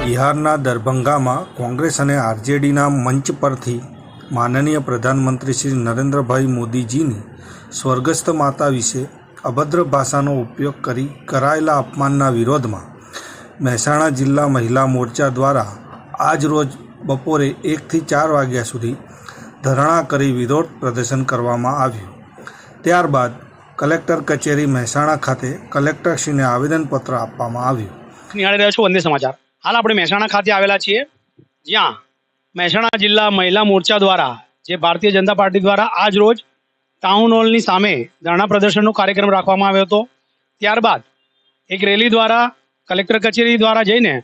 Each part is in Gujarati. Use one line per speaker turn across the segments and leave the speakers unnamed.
બિહારના દરભંગામાં કોંગ્રેસ અને આરજેડીના મંચ પરથી માનનીય પ્રધાનમંત્રી શ્રી નરેન્દ્રભાઈ મોદીજીની સ્વર્ગસ્થ માતા વિશે અભદ્ર ભાષાનો ઉપયોગ કરી કરાયેલા અપમાનના વિરોધમાં મહેસાણા જિલ્લા મહિલા મોરચા દ્વારા આજ રોજ બપોરે એકથી ચાર વાગ્યા સુધી ધરણા કરી વિરોધ પ્રદર્શન કરવામાં આવ્યું. ત્યારબાદ કલેક્ટર કચેરી મહેસાણા ખાતે કલેક્ટરશ્રીને આવેદનપત્ર આપવામાં આવ્યું.
રહ્યા છો વંદે સમાચાર. હાલ આપણે મહેસાણા ખાતે આવેલા છીએ. જ્યાં મહેસાણા જિલ્લા મહિલા મોરચા દ્વારા જે ભારતીય જનતા પાર્ટી દ્વારા આજ રોજ ટાઉન હોલની સામે ધરણા પ્રદર્શનનો કાર્યક્રમ રાખવામાં આવ્યો હતો. ત્યારબાદ એક રેલી દ્વારા, કલેક્ટર કચેરી દ્વારા જઈને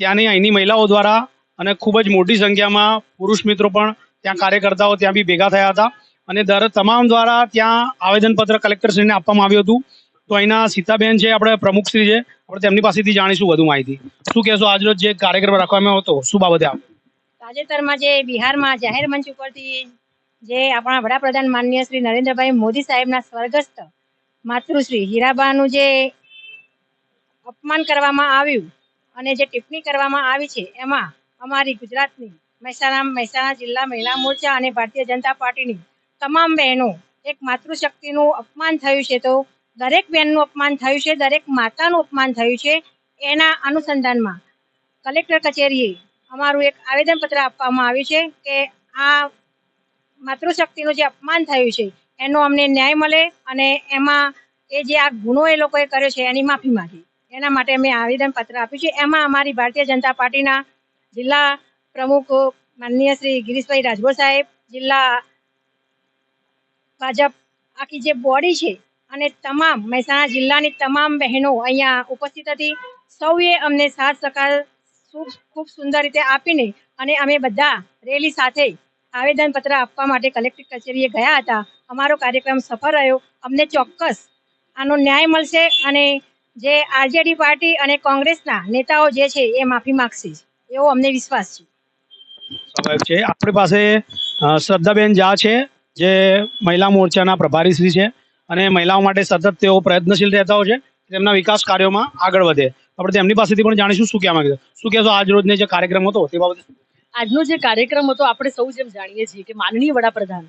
ત્યાંની અહીંની મહિલાઓ દ્વારા અને ખૂબ જ મોટી સંખ્યામાં પુરુષ મિત્રો પણ ત્યાં કાર્યકર્તાઓ ત્યાં બી ભેગા થયા હતા. અને દર તમામ દ્વારા ત્યાં આવેદનપત્ર કલેક્ટરશ્રીને આપવામાં આવ્યું હતું. તો અહીંના સીતાબેન છે, આપણે પ્રમુખશ્રી છે, આપણે તેમની પાસેથી જાણીશું વધુ માહિતી. શું કહેશો આજનો જે કાર્યક્રમ રાખવામાં હતો, શું બાબતે આપ?
તાજેતરમાં જે બિહારમાં જાહેર મંચ ઉપરથી જે આપણા વડાપ્રધાન માનનીય શ્રી નરેન્દ્રભાઈ મોદી સાહેબના સ્વર્ગસ્થ માતૃશ્રી હીરાબાનું જે અપમાન કરવામાં આવ્યું અને જે ટિપ્પણી કરવામાં આવી છે, એમાં અમારી ગુજરાતની મહેસાણા મહેસાણા જિલ્લા મહિલા મોરચા અને ભારતીય જનતા પાર્ટીની તમામ બહેનો, એક માતૃશક્તિનું અપમાન થયું છે તો દરેક બહેનનું અપમાન થયું છે, દરેક માતાનું અપમાન થયું છે, એના અનુસંધાનમાં કલેક્ટર કચેરીએ અમારું એક આવેદનપત્ર આપવામાં આવ્યું છે કે આ માતૃશક્તિનું જે અપમાન થયું છે, એનો અમને ન્યાય મળે અને એમાં એ જે આ ગુનો એ લોકોએ કર્યો છે, એની માફી માંગી. એના માટે અમે આવેદનપત્ર આપ્યું છે. એમાં અમારી ભારતીય જનતા પાર્ટીના જિલ્લા પ્રમુખ માનનીય શ્રી ગિરીશભાઈ રાજગોર સાહેબ, જિલ્લા ભાજપ આખી જે બોડી છે અને તમામ મહેસાણા જિલ્લાની તમામ બહેનો અહીંયા ઉપસ્થિત હતી. સૌએ અમને સાથ સહકાર ખૂબ સુંદર રીતે આપીને અને અમે બધા રેલી સાથે આવેદનપત્ર આપવા માટે કલેક્ટર કચેરીએ ગયા હતા. અમારો કાર્યક્રમ સફળ રહ્યો. અમને ચોક્કસ આનો ન્યાય મળશે અને જે આરજેડી પાર્ટી અને કોંગ્રેસના નેતાઓ જે છે એ માફી માગશે. એવો અમને વિશ્વાસ છે.
આપણી પાસે શ્રદ્ધાબેન ઝા છે. જે મહિલા મોરચાના પ્રભારી શ્રી છે અને મહિલાઓ માટે સતત તેઓ પ્રયત્નશીલ રહેતા હોય છે, તેમના વિકાસ કાર્યોમાં આગળ વધે. આપણે તેમની પાસેથી પણ જાણીશું શું કહેવા માંગે શું કહેશો આજ રોજનો જે કાર્યક્રમ હતો તે બાબતે?
આજનો જે કાર્યક્રમ હતો, આપણે સૌ જેમ જાણીએ છીએ કે માનનીય વડાપ્રધાન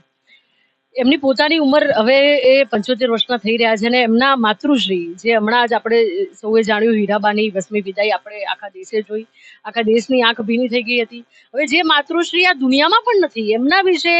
એમની પોતાની ઉંમર હવે એ પંચોતેર વર્ષના થઈ રહ્યા છે અને એમના માતૃશ્રી, જે હમણાં જ આપણે સૌએ જાણ્યું, હીરાબાની વસમી વિદાય આપણે આખા દેશે જોઈ, આખા દેશની આંખ ભીની થઈ ગઈ હતી. હવે જે માતૃશ્રી આ દુનિયામાં પણ નથી, એમના વિશે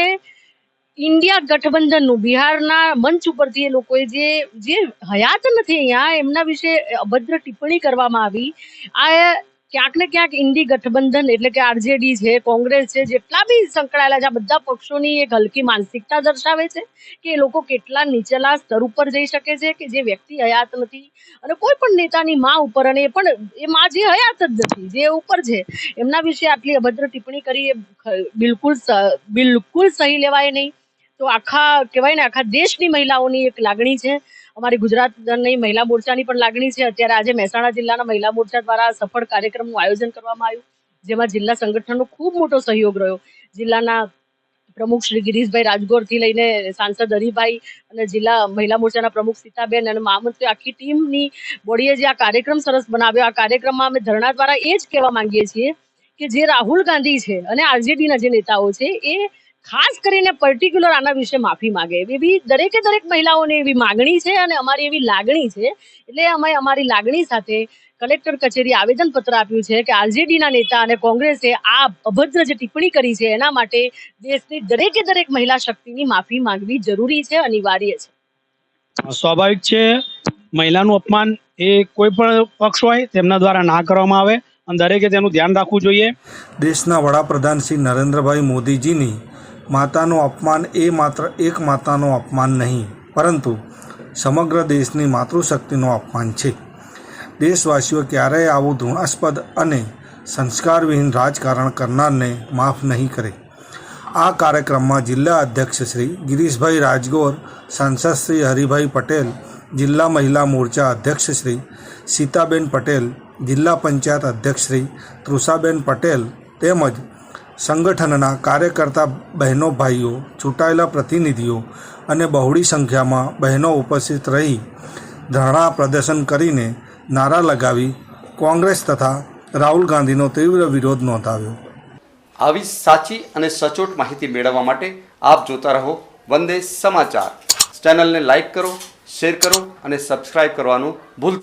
ઇન્ડિયા ગઠબંધનનું, બિહારના મંચ ઉપરથી એ લોકોએ જે જે હયાત નથી અહીંયા, એમના વિશે અભદ્ર ટિપ્પણી કરવામાં આવી. આ ક્યાંક ને ક્યાંક ઇન્ડી ગઠબંધન એટલે કે આરજેડી છે, કોંગ્રેસ છે, જેટલા બી સંકળાયેલા છે, આ બધા પક્ષોની એક હલકી માનસિકતા દર્શાવે છે કે એ લોકો કેટલા નીચેલા સ્તર ઉપર જઈ શકે છે કે જે વ્યક્તિ હયાત નથી. અને કોઈ પણ નેતાની માં ઉપર અને એ પણ, એ માં જે હયાત જ નથી, જે ઉપર છે, એમના વિશે આટલી અભદ્ર ટિપ્પણી કરી એ બિલકુલ બિલકુલ સહી લેવાય નહીં. તો આખા, કહેવાય ને, આખા દેશની મહિલાઓની એક લાગણી છે. અમારી ગુજરાતની મહિલા મોરચાની પણ લાગણી છે. અત્યારે આજે મહેસાણા જિલ્લાના મહિલા મોરચા દ્વારા સફળ કાર્યક્રમનું આયોજન કરવામાં આવ્યું, જેમાં જિલ્લા સંગઠનનો ખૂબ મોટો સહયોગ રહ્યો. જિલ્લાના પ્રમુખ શ્રી ગિરીશભાઈ રાજગોરથી લઈને સાંસદ હરિભાઈ અને જિલ્લા મહિલા મોરચાના પ્રમુખ સીતાબેન અને મહામંત્રી આખી ટીમની બોડીએ જે આ કાર્યક્રમ સરસ બનાવ્યો. આ કાર્યક્રમમાં અમે ધરણા દ્વારા એ જ કહેવા માંગીએ છીએ કે જે રાહુલ ગાંધી છે અને આરજેડીના જે નેતાઓ છે, એ ખાસ કરીને પર્ટિક્યુલર આના વિશે માફી માંગે. એવી દરેકે દરેક મહિલાઓની એવી માગણી છે અને અમારી એવી લાગણી છે. એટલે અમે અમારી લાગણી સાથે કલેક્ટર કચેરી આવેદનપત્ર આપ્યું છે કે આરજેડીના નેતા અને કોંગ્રેસે આ અભદ્ર જે ટિપ્પણી કરી છે એના માટે દેશની દરેકે દરેક મહિલા શક્તિની માફી માંગવી જરૂરી છે અનિવાર્ય છે.
સ્વાભાવિક છે મહિલાનું અપમાન એ કોઈ પણ પક્ષ હોય તેમના દ્વારા ના કરવામાં આવે અને દરેકે તેનું ધ્યાન રાખવું જોઈએ.
દેશના વડાપ્રધાન શ્રી નરેન્દ્રભાઈ મોદીજીની માતાનું અપમાન એ માત્ર એક માતાનું અપમાન નહીં, પરંતુ સમગ્ર દેશની માતૃશક્તિનું અપમાન છે. દેશવાસીઓ ક્યારેય આવું ધૃણાસ્પદ અને સંસ્કારવિહીન રાજકારણ કરનારને માફ નહીં કરે. આ કાર્યક્રમમાં જિલ્લા અધ્યક્ષ શ્રી ગિરીશભાઈ રાજગોર, સાંસદ શ્રી હરિભાઈ પટેલ, જિલ્લા મહિલા મોરચા અધ્યક્ષ શ્રી સીતાબેન પટેલ, જિલ્લા પંચાયત અધ્યક્ષ શ્રી તૃષાબેન પટેલ તેમજ સંગઠનના કાર્યકર્તા બહેનો ભાઈઓ, ચૂંટાયેલા પ્રતિનિધિઓ અને બહોળી સંખ્યામાં બહેનો ઉપસ્થિત રહી ધરણા પ્રદર્શન કરીને નારા લગાવી કોંગ્રેસ તથા રાહુલ ગાંધીનો તીવ્ર વિરોધ નોંધાવ્યો.
આવી સાચી અને સચોટ માહિતી મેળવવા માટે આપ જોતા રહો વંદે સમાચાર. ચેનલને લાઈક કરો, શેર કરો અને સબસ્ક્રાઇબ કરવાનું ભૂલતા